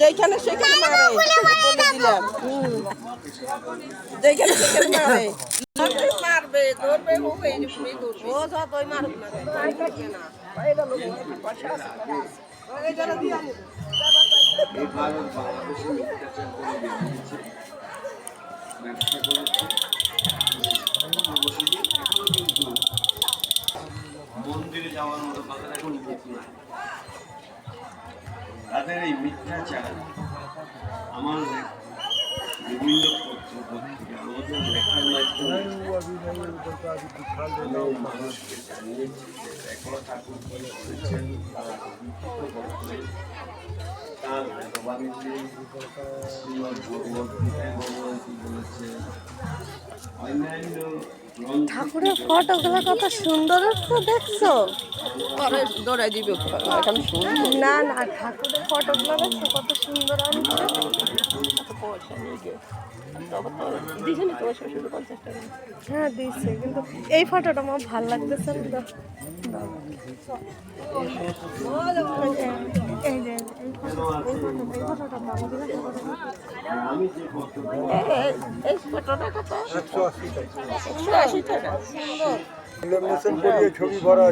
যেখানে সেখানে মারে। বলে দিলাম। যেখানে সেখানে মারে। মারবে, ধরবে ও মারুক না মন্দিরে যাওয়ার মতো তাদের এখন নাই। তাদের এই মিথ্যাচার আমার বিভিন্ন পত্র পত্রিকা আমাদের ঠাকুরের ফটোগুলো কত সুন্দর দেখছ? পরে দৌড়াই দিবে এখন না না ঠাকুরের ফটোগুলো দেখছ কত সুন্দর আনছে পয়সা নিয়ে গিয়ে। হ্যাঁ দিচ্ছে কিন্তু এই ফটোটা আমার ভালো লাগতেছে না। ছবি ভরা